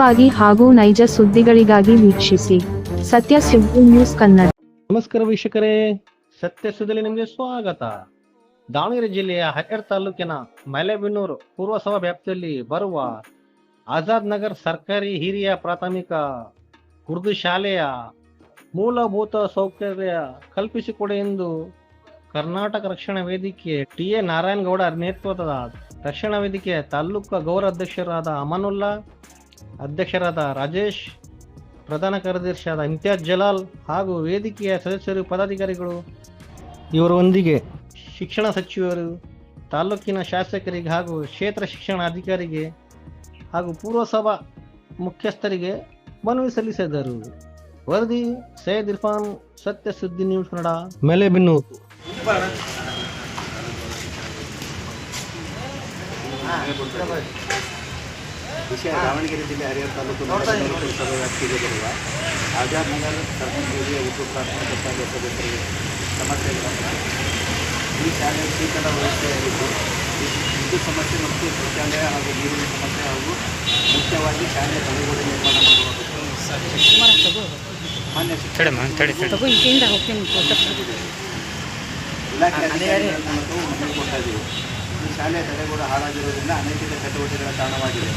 ವಾಗಿ ಹಾಗೂ ನೈಜ ಸುದ್ದಿಗಳಿಗಾಗಿ ವೀಕ್ಷಿಸಿ. ಸತ್ಯ ಸುದ್ದಿ ನ್ಯೂಸ್ ಕನ್ನಡ. ನಮಸ್ಕಾರ ವೀಕ್ಷಕರೇ. ಸತ್ಯ ಸುದ್ದಿಯಲ್ಲಿ ನಿಮಗೆ ಸ್ವಾಗತ. ದಾವಣಗೆರೆ ಜಿಲ್ಲೆಯ ಹರಿಹರ ತಾಲೂಕಿನ ಮಲೆಬೆನ್ನೂರು ಪೂರ್ವಸಭಾ ವ್ಯಾಪ್ತಿಯಲ್ಲಿ ಬರುವ ಆಜಾದ್ ನಗರ್ ಸರ್ಕಾರಿ ಹಿರಿಯ ಪ್ರಾಥಮಿಕ ಉರ್ದು ಶಾಲೆಯ ಮೂಲಭೂತ ಸೌಕರ್ಯ ಕಲ್ಪಿಸಿಕೊಡಿ ಎಂದು ಕರ್ನಾಟಕ ರಕ್ಷಣಾ ವೇದಿಕೆ ಟಿ ಎ ನಾರಾಯಣಗೌಡ ನೇತೃತ್ವದ ರಕ್ಷಣಾ ವೇದಿಕೆಯ ತಾಲೂಕು ಗೌರವ ಅಧ್ಯಕ್ಷರಾದ ಅಮನುಲ್ಲಾ, ಅಧ್ಯಕ್ಷರಾದ ರಾಜೇಶ್, ಪ್ರಧಾನ ಕಾರ್ಯದರ್ಶಿಯಾದ ಇಮ್ತಿಯಾಜ್ ಜಲಾಲ್ ಹಾಗೂ ವೇದಿಕೆಯ ಸದಸ್ಯರು ಪದಾಧಿಕಾರಿಗಳು. ಇವರೊಂದಿಗೆ ಶಿಕ್ಷಣ ಸಚಿವರು, ತಾಲೂಕಿನ ಶಾಸಕರಿಗೆ ಹಾಗೂ ಕ್ಷೇತ್ರ ಶಿಕ್ಷಣ ಅಧಿಕಾರಿಗೆ ಹಾಗೂ ಪೂರ್ವಸಭಾ ಮುಖ್ಯಸ್ಥರಿಗೆ ಮನವಿ ಸಲ್ಲಿಸಿದರು. ವರದಿ ಸೈಯದ್ ಇರ್ಫಾನ್ ಸತ್ಯ ಸುದ್ದಿ ನ್ಯೂಸ್ ಕನ್ನಡ, ಮೆಲೆಬೆನ್ನೂರು. ವಿಷಯ ದಾವಣಗೆರೆ ಜಿಲ್ಲೆ ಹರಿಹರ ತಾಲೂಕು ಸಭೆ ವ್ಯಾಪ್ತಿಗೆ ಬರುವ ಆಜಾದ್ ನಗರ್ ಸರ್ಕಾರಿ ಉರ್ದು ಪ್ರಾಥಮಿಕ ಶಾಲೆಯ ಸದಸ್ಯರಿಗೆ ಸಮಸ್ಯೆಗಳನ್ನು ಈ ಶಾಲೆ ಶೀತಲ ವ್ಯವಸ್ಥೆಯಾಗಿದ್ದು ವಿದ್ಯುತ್ ಸಮಸ್ಯೆ ಮತ್ತು ಶೌಚಾಲಯ ಹಾಗೂ ನೀರಿನ ಸಮಸ್ಯೆ ಹಾಗೂ ಮುಖ್ಯವಾಗಿ ಶಾಲೆಯ ತಡೆಗೋಡೆ ನಿರ್ಮಾಣ ಮಾಡುವ ಮಾನ್ಯ ಶಿಕ್ಷಣ ಇಲಾಖೆ ಅಧಿಕಾರಿಗಳ ಮೂಲಕವೂ ಮನವಿ ಕೊಡ್ತಾ ಇದ್ದೀವಿ ಈ ಶಾಲೆಯ ತಡೆಗೋಡೆ ಹಾಳಾಗಿರುವುದರಿಂದ ಅನೈತಿಕ ಚಟುವಟಿಕೆಗಳ ಕಾರಣವಾಗಿದೆ.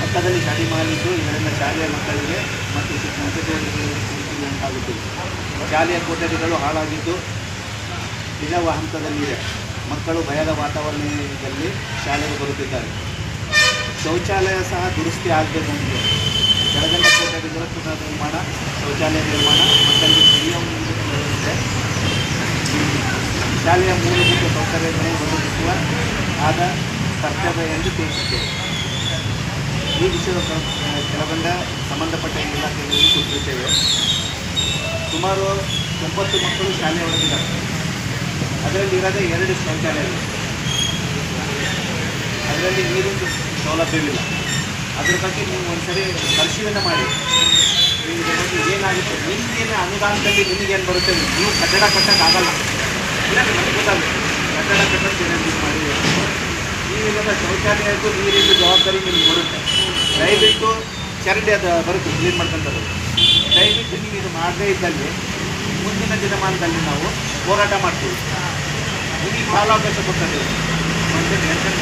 ಪಕ್ಕದಲ್ಲಿ ಶಾಲೆ ಮಾಡಿದ್ದು ಇದರಿಂದ ಶಾಲೆಯ ಮಕ್ಕಳಿಗೆ ಮತ್ತು ಶಿಕ್ಷಣ ಚಟುವಟಿಕೆಗಳಿಗೆ ಉಂಟಾಗುತ್ತಿದೆ ಶಾಲೆಯ ಕೊಠಡಿಗಳು ಹಾಳಾಗಿದ್ದು ಇಲ್ಲವ ಹಂತದಲ್ಲಿದೆ. ಮಕ್ಕಳು ಭಯದ ವಾತಾವರಣದಲ್ಲಿ ಶಾಲೆಗೆ ಬರುತ್ತಿದ್ದಾರೆ. ಶೌಚಾಲಯ ಸಹ ದುರಸ್ತಿ ಆಗಬೇಕಂತಿದೆ ಕೆಳಗಂಡ ಕೊಠಡಿಗಳ ಪುನರ್ ನಿರ್ಮಾಣ ಶೌಚಾಲಯ ನಿರ್ಮಾಣ ಮಕ್ಕಳಿಗೆ ಕುಡಿಯುವ ನೀರಿನ ವ್ಯವಸ್ಥೆ ಶಾಲೆಯ ಮೂಲಭೂತ ಸೌಕರ್ಯಗಳನ್ನು ಒದಗಿಸುವ ಆದ ಕರ್ತವ್ಯ ಎಂದು ತಿಳಿಸುತ್ತೇವೆ. ಈ ವಿಷಯದ ಕ- ಕೆಳಗಂಡ ಸಂಬಂಧಪಟ್ಟ ಇಲಾಖೆಗಳಿಗೆ ಸೂಚಿಸುತ್ತೇವೆ ಸುಮಾರು ಒಂಬತ್ತು ಮಕ್ಕಳು ಶಾಲೆ ಒಳಗಿದ್ದಾರೆ ಅದರಲ್ಲಿ ಇರೋದೇ ಎರಡು ಶೌಚಾಲಯಗಳು. ಅದರಲ್ಲಿ ನೀರಿನ ಸೌಲಭ್ಯವಿಲ್ಲ. ಅದರ ಬಗ್ಗೆ ನೀವು ಒಂದ್ಸರಿ ಪರಿಶೀಲನೆ ಮಾಡಿ. ನಿಮಗೆ ಬಗ್ಗೆ ಏನಾಗುತ್ತೆ, ನಿಮಗೇನು ಅನುದಾನದಲ್ಲಿ ನಿಮಗೇನು ಬರುತ್ತೆ ನೀವು ಕಟ್ಟಡ ಕಟ್ಟಕ್ಕಾಗಲ್ಲ. ಕಟ್ಟಡ ಕಟ್ಟಕ್ಕೆ ಏನೇನು ಮಾಡಿ ನೀವಿಲ್ಲದ ಶೌಚಾಲಯದ್ದು ನೀರಿದ್ದು ಜವಾಬ್ದಾರಿ ನಿಮ್ಗೆ ಬರುತ್ತೆ ದಯವಿಟ್ಟು ಚರಂಡಿ ಅದು ಬರುತ್ತೆ ಕ್ಲೀನ್ ಮಾಡ್ಕೊಂಥದ್ದು ದಯವಿಟ್ಟು ನೀವು ಇದು ಮಾಡದೇ ಇದ್ದಲ್ಲಿ ಮುಂದಿನ ದಿನಮಾನದಲ್ಲಿ ನಾವು ಹೋರಾಟ ಮಾಡ್ತೀವಿ ನಿಮಗೆ ಕಾಲಾವಕಾಶ ಕೊಡ್ತದೆ ಒಂದು ಟೆನ್ಷನ್